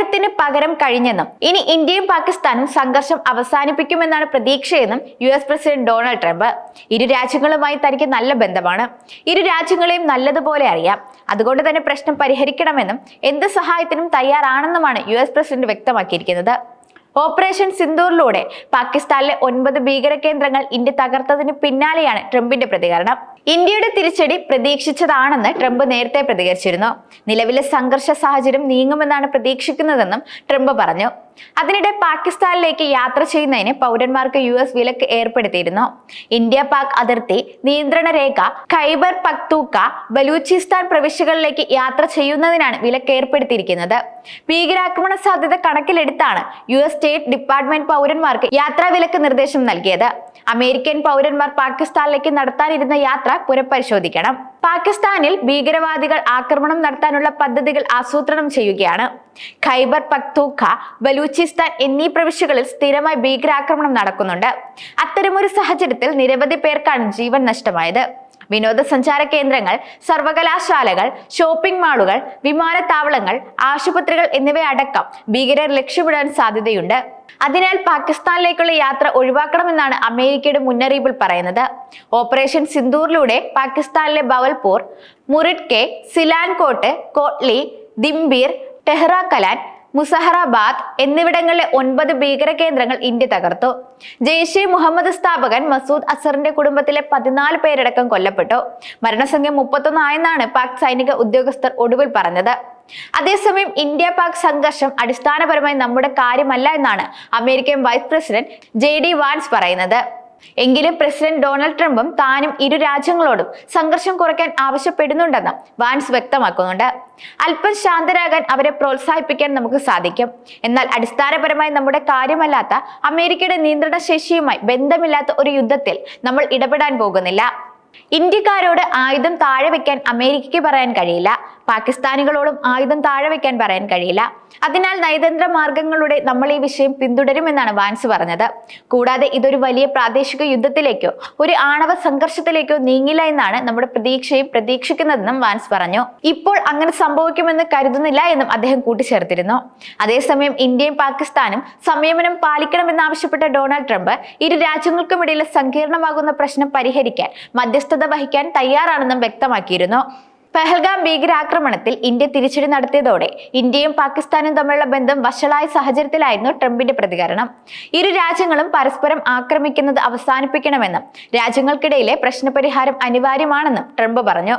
കയറ്റത്തിന് പകരം കഴിഞ്ഞെന്നും ഇനി ഇന്ത്യയും പാകിസ്ഥാനും സംഘർഷം അവസാനിപ്പിക്കുമെന്നാണ് പ്രതീക്ഷയെന്നും U S president Donald Trump. ഇരു രാജ്യങ്ങളുമായി തനിക്ക് നല്ല ബന്ധമാണ്. ഇരു രാജ്യങ്ങളെയും നല്ലതുപോലെ അറിയാം. അതുകൊണ്ട് തന്നെ പ്രശ്നം പരിഹരിക്കണമെന്നും എന്ത് സഹായത്തിനും തയ്യാറാണെന്നുമാണ് യു എസ് പ്രസിഡന്റ് വ്യക്തമാക്കിയിരിക്കുന്നത്. ഓപ്പറേഷൻ സിന്ദൂറിലൂടെ പാകിസ്ഥാനിലെ ഒൻപത് ഭീകര കേന്ദ്രങ്ങൾ ഇന്ത്യ തകർത്തതിന് പിന്നാലെയാണ് ട്രംപിന്റെ പ്രതികരണം. ഇന്ത്യയുടെ തിരിച്ചടി പ്രതീക്ഷിച്ചതാണെന്ന് ട്രംപ് നേരത്തെ പ്രതികരിച്ചിരുന്നു. നിലവിലെ സംഘർഷ സാഹചര്യം നീങ്ങുമെന്നാണ് പ്രതീക്ഷിക്കുന്നതെന്നും ട്രംപ് പറഞ്ഞു. അതിനിടെ പാകിസ്ഥാനിലേക്ക് യാത്ര ചെയ്യുന്നതിന് പൗരന്മാർക്ക് യു എസ് വിലക്ക് ഏർപ്പെടുത്തിയിരുന്നു. ഇന്ത്യ പാക് അതിർത്തി നിയന്ത്രണ രേഖ ഖൈബർ പക്തൂക്ക ബലൂചിസ്ഥാൻ പ്രവിശ്യകളിലേക്ക് യാത്ര ചെയ്യുന്നതിനാണ് വിലക്ക് ഏർപ്പെടുത്തിയിരിക്കുന്നത്. ഭീകരാക്രമണ സാധ്യത കണക്കിലെടുത്താണ് യു എസ് സ്റ്റേറ്റ് ഡിപ്പാർട്ട്മെന്റ് പൗരന്മാർക്ക് യാത്രാ വിലക്ക് നിർദ്ദേശം നൽകിയത്. അമേരിക്കൻ പൗരന്മാർ പാകിസ്ഥാനിലേക്ക് നടത്താനിരുന്ന യാത്ര പുനഃപരിശോധിക്കണം. പാകിസ്ഥാനിൽ ഭീകരവാദികൾ ആക്രമണം നടത്താനുള്ള പദ്ധതികൾ ആസൂത്രണം ചെയ്യുകയാണ്. ഖൈബർ പക്തൂഖ ബലൂചിസ്ഥാൻ എന്നീ പ്രവിശ്യകളിൽ സ്ഥിരമായി ഭീകരാക്രമണം നടക്കുന്നുണ്ട്. അത്തരമൊരു സാഹചര്യത്തിൽ നിരവധി പേർക്കാണ് ജീവൻ നഷ്ടമായത്. വിനോദസഞ്ചാര കേന്ദ്രങ്ങൾ സർവകലാശാലകൾ ഷോപ്പിംഗ് മാളുകൾ വിമാനത്താവളങ്ങൾ ആശുപത്രികൾ എന്നിവയടക്കം ഭീകരർ ലക്ഷ്യമിടാൻ സാധ്യതയുണ്ട്. അതിനാൽ പാകിസ്ഥാനിലേക്കുള്ള യാത്ര ഒഴിവാക്കണമെന്നാണ് അമേരിക്കയുടെ മുന്നറിയിപ്പിൽ പറയുന്നത്. ഓപ്പറേഷൻ സിന്ദൂറിലൂടെ പാകിസ്ഥാനിലെ ബവൽപൂർ മുറിഡ്കെ സിലാൻകോട്ട് കോട്ട്ലി ദിംബീർ ടെഹ്റ കലാൻ മുസഹറാബാദ് എന്നിവിടങ്ങളിലെ ഒൻപത് ഭീകര കേന്ദ്രങ്ങൾ ഇന്ത്യ തകർത്തു. ജെയ്ഷെ മുഹമ്മദ് സ്ഥാപകൻ മസൂദ് അസറിന്റെ കുടുംബത്തിലെ പതിനാല് പേരടക്കം കൊല്ലപ്പെട്ടു. മരണസംഖ്യ മുപ്പത്തൊന്നായെന്നാണ് പാക് സൈനിക ഉദ്യോഗസ്ഥർ ഒടുവിൽ പറഞ്ഞത്. അതേസമയം ഇന്ത്യ പാക് സംഘർഷം അടിസ്ഥാനപരമായി നമ്മുടെ കാര്യമല്ല എന്നാണ് American vice president J D Vance പറയുന്നത്. എങ്കിലും പ്രസിഡന്റ് ഡൊണാൾഡ് ട്രംപും താനും ഇരു രാജ്യങ്ങളോടും സംഘർഷം കുറയ്ക്കാൻ ആവശ്യപ്പെടുന്നുണ്ടെന്നും വാൻസ് വ്യക്തമാക്കുന്നുണ്ട്. അല്പം ശാന്തരാകാൻ അവരെ പ്രോത്സാഹിപ്പിക്കാൻ നമുക്ക് സാധിക്കും. എന്നാൽ അടിസ്ഥാനപരമായി നമ്മുടെ കാര്യമല്ലാത്ത അമേരിക്കയുടെ നിയന്ത്രണ ശേഷിയുമായി ബന്ധമില്ലാത്ത ഒരു യുദ്ധത്തിൽ നമ്മൾ ഇടപെടാൻ പോകുന്നില്ല. ഇന്ത്യക്കാരോട് ആയുധം താഴെ വെക്കാൻ അമേരിക്കയ്ക്ക് പറയാൻ കഴിയില്ല. പാകിസ്ഥാനികളോടും ആയുധം താഴെ വെക്കാൻ പറയാൻ കഴിയില്ല. അതിനാൽ നയതന്ത്ര മാർഗങ്ങളുടെ നമ്മൾ ഈ വിഷയം പിന്തുടരുമെന്നാണ് വാൻസ് പറഞ്ഞത്. കൂടാതെ ഇതൊരു വലിയ പ്രാദേശിക യുദ്ധത്തിലേക്കോ ഒരു ആണവ സംഘർഷത്തിലേക്കോ നീങ്ങില്ല എന്നാണ് നമ്മുടെ പ്രതീക്ഷയും പ്രതീക്ഷിക്കുന്നതെന്നും വാൻസ് പറഞ്ഞു. ഇപ്പോൾ അങ്ങനെ സംഭവിക്കുമെന്ന് കരുതുന്നില്ല എന്നും അദ്ദേഹം കൂട്ടിച്ചേർത്തിരുന്നു. അതേസമയം ഇന്ത്യയും പാകിസ്ഥാനും സംയമനം പാലിക്കണമെന്നാവശ്യപ്പെട്ട ഡൊണാൾഡ് ട്രംപ് ഇരു രാജ്യങ്ങൾക്കുമിടയിൽ സങ്കീർണമാകുന്ന പ്രശ്നം പരിഹരിക്കാൻ മധ്യസ്ഥത വഹിക്കാൻ തയ്യാറാണെന്നും വ്യക്തമാക്കിയിരുന്നു. പെഹൽഗാം ഭീകരാക്രമണത്തിൽ ഇന്ത്യ തിരിച്ചടി നടത്തിയതോടെ ഇന്ത്യയും പാകിസ്ഥാനും തമ്മിലുള്ള ബന്ധം വഷളായ സാഹചര്യത്തിലായിരുന്നു ട്രംപിന്റെ പ്രതികരണം. ഇരു രാജ്യങ്ങളും പരസ്പരം ആക്രമിക്കുന്നത് അവസാനിപ്പിക്കണമെന്നും രാജ്യങ്ങൾക്കിടയിലെ പ്രശ്നപരിഹാരം അനിവാര്യമാണെന്നും ട്രംപ് പറഞ്ഞു.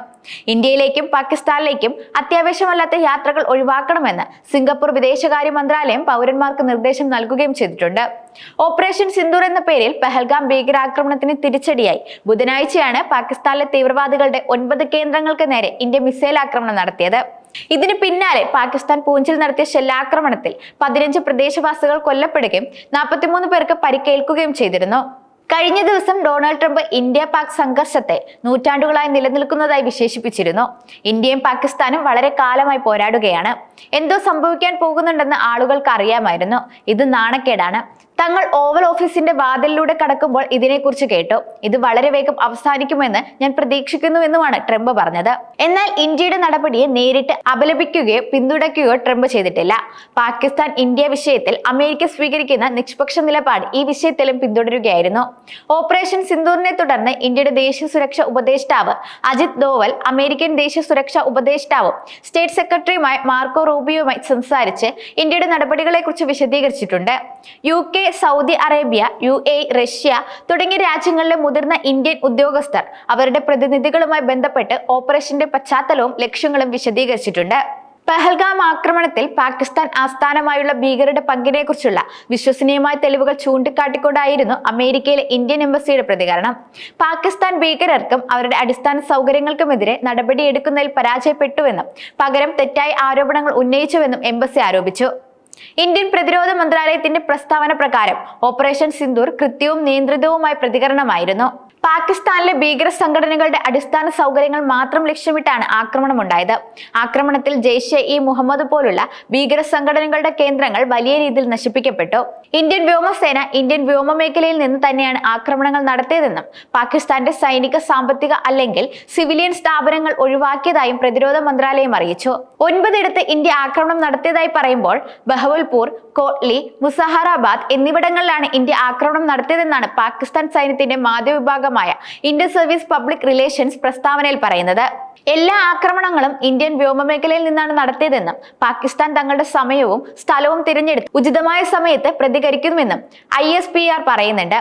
ഇന്ത്യയിലേക്കും പാകിസ്ഥാനിലേക്കും അത്യാവശ്യമല്ലാത്ത യാത്രകൾ ഒഴിവാക്കണമെന്ന് സിംഗപ്പൂർ വിദേശകാര്യ മന്ത്രാലയം പൗരന്മാർക്ക് നിർദ്ദേശം നൽകുകയും ചെയ്തിട്ടുണ്ട്. ഓപ്പറേഷൻ സിന്ദൂർ എന്ന പേരിൽ പെഹൽഗാം ഭീകരാക്രമണത്തിന് തിരിച്ചടിയായി. ബുധനാഴ്ചയാണ് പാകിസ്ഥാനിലെ തീവ്രവാദികളുടെ ഒൻപത് കേന്ദ്രങ്ങൾക്ക് നേരെ ഇന്ത്യ മിസൈൽ ആക്രമണം നടത്തിയത്. ഇതിന് പിന്നാലെ പാകിസ്ഥാൻ പൂഞ്ചിൽ നടത്തിയ ഷെല്ലാക്രമണത്തിൽ പതിനഞ്ച് പ്രദേശവാസികൾ കൊല്ലപ്പെടുകയും നാൽപ്പത്തിമൂന്ന് പേർക്ക് പരിക്കേൽക്കുകയും ചെയ്തിരുന്നു. കഴിഞ്ഞ ദിവസം ഡൊണാൾഡ് ട്രംപ് ഇന്ത്യ പാക് സംഘർഷത്തെ നൂറ്റാണ്ടുകളായി നിലനിൽക്കുന്നതായി വിശേഷിപ്പിച്ചിരുന്നു. ഇന്ത്യയും പാകിസ്ഥാനും വളരെ കാലമായി പോരാടുകയാണ്. എന്തോ സംഭവിക്കാൻ പോകുന്നുണ്ടെന്ന് ആളുകൾക്ക് അറിയാമായിരുന്നു. ഇത് നാണക്കേടാണ്. തങ്ങൾ ഓവൽ ഓഫീസിന്റെ വാതിലിലൂടെ കടക്കുമ്പോൾ ഇതിനെക്കുറിച്ച് കേട്ടു. ഇത് വളരെ വേഗം അവസാനിക്കുമെന്ന് ഞാൻ പ്രതീക്ഷിക്കുന്നുവെന്നുമാണ് ട്രംപ് പറഞ്ഞത്. എന്നാൽ ഇന്ത്യയുടെ നടപടിയെ നേരിട്ട് അപലപിക്കുകയോ പിന്തുണയ്ക്കുകയോ ട്രംപ് ചെയ്തിട്ടില്ല. പാകിസ്ഥാൻ ഇന്ത്യ വിഷയത്തിൽ അമേരിക്ക സ്വീകരിക്കുന്ന നിഷ്പക്ഷ നിലപാട് ഈ വിഷയത്തിലും പിന്തുടരുകയായിരുന്നു. ഓപ്പറേഷൻ സിന്ദൂറിനെ തുടർന്ന് ഇന്ത്യയുടെ ദേശീയ സുരക്ഷാ ഉപദേഷ്ടാവ് അജിത് ദോവൽ അമേരിക്കൻ ദേശീയ സുരക്ഷാ ഉപദേഷ്ടാവും സ്റ്റേറ്റ് സെക്രട്ടറിയുമായി മാർക്കോ റൂബിയുമായി സംസാരിച്ച് ഇന്ത്യയുടെ നടപടികളെക്കുറിച്ച് വിശദീകരിച്ചിട്ടുണ്ട്. U K Saudi Arabia U A Russia തുടങ്ങിയ രാജ്യങ്ങളിലെ മുതിർന്ന ഇന്ത്യൻ ഉദ്യോഗസ്ഥർ അവരുടെ പ്രതിനിധികളുമായി ബന്ധപ്പെട്ട് ഓപ്പറേഷന്റെ പശ്ചാത്തലവും ലക്ഷ്യങ്ങളും വിശദീകരിച്ചിട്ടുണ്ട്. പെഹൽഗാം ആക്രമണത്തിൽ പാകിസ്ഥാൻ ആസ്ഥാനമായുള്ള ഭീകരരുടെ പങ്കിനെക്കുറിച്ചുള്ള വിശ്വസനീയമായ തെളിവുകൾ ചൂണ്ടിക്കാട്ടിക്കൊണ്ടായിരുന്നു അമേരിക്കയിലെ ഇന്ത്യൻ എംബസിയുടെ പ്രതികരണം. പാകിസ്ഥാൻ ഭീകരർക്കും അവരുടെ അടിസ്ഥാന സൗകര്യങ്ങൾക്കുമെതിരെ നടപടിയെടുക്കുന്നതിൽ പരാജയപ്പെട്ടുവെന്നും പകരം തെറ്റായ ആരോപണങ്ങൾ ഉന്നയിച്ചുവെന്നും എംബസി ആരോപിച്ചു. ഇന്ത്യൻ പ്രതിരോധ മന്ത്രാലയത്തിന്റെ പ്രസ്താവന പ്രകാരം ഓപ്പറേഷൻ സിന്ദൂർ കൃത്യവും നിയന്ത്രിതവുമായ പ്രതികരണമായിരുന്നു. പാകിസ്ഥാനിലെ ഭീകര സംഘടനകളുടെ അടിസ്ഥാന സൗകര്യങ്ങൾ മാത്രം ലക്ഷ്യമിട്ടാണ് ആക്രമണം ഉണ്ടായത് ആക്രമണത്തിൽ ജെയ്ഷെ ഇ മുഹമ്മദ് പോലുള്ള ഭീകര സംഘടനകളുടെ കേന്ദ്രങ്ങൾ വലിയ രീതിയിൽ നശിപ്പിക്കപ്പെട്ടു. ഇന്ത്യൻ വ്യോമസേന ഇന്ത്യൻ വ്യോമ മേഖലയിൽ നിന്ന് തന്നെയാണ് ആക്രമണങ്ങൾ നടത്തിയതെന്നും പാകിസ്ഥാന്റെ സൈനിക സാമ്പത്തിക അല്ലെങ്കിൽ സിവിലിയൻ സ്ഥാപനങ്ങൾ ഒഴിവാക്കിയതായും പ്രതിരോധ മന്ത്രാലയം അറിയിച്ചു. ഒൻപതിടത്ത് ഇന്ത്യ ആക്രമണം നടത്തിയതായി പറയുമ്പോൾ ബഹവൽപൂർ കോട്ട്ലി മുസഹറാബാദ് എന്നിവിടങ്ങളിലാണ് ഇന്ത്യ ആക്രമണം നടത്തിയതെന്നാണ് പാകിസ്ഥാൻ സൈന്യത്തിന്റെ മാധ്യമവിഭാഗമായ ഇന്ത്യൻ സർവീസ് പബ്ലിക് റിലേഷൻസ് പ്രസ്താവനയിൽ പറയുന്നത് എല്ലാ ആക്രമണങ്ങളും ഇന്ത്യൻ വ്യോമമേഖലയിൽ നിന്നാണ് നടത്തിയതെന്നും പാകിസ്ഥാൻ തങ്ങളുടെ സമയവും സ്ഥലവും തിരഞ്ഞെടുത്ത് ഉചിതമായ സമയത്ത് പ്രതികരിക്കുമെന്നും ഐ പറയുന്നുണ്ട്.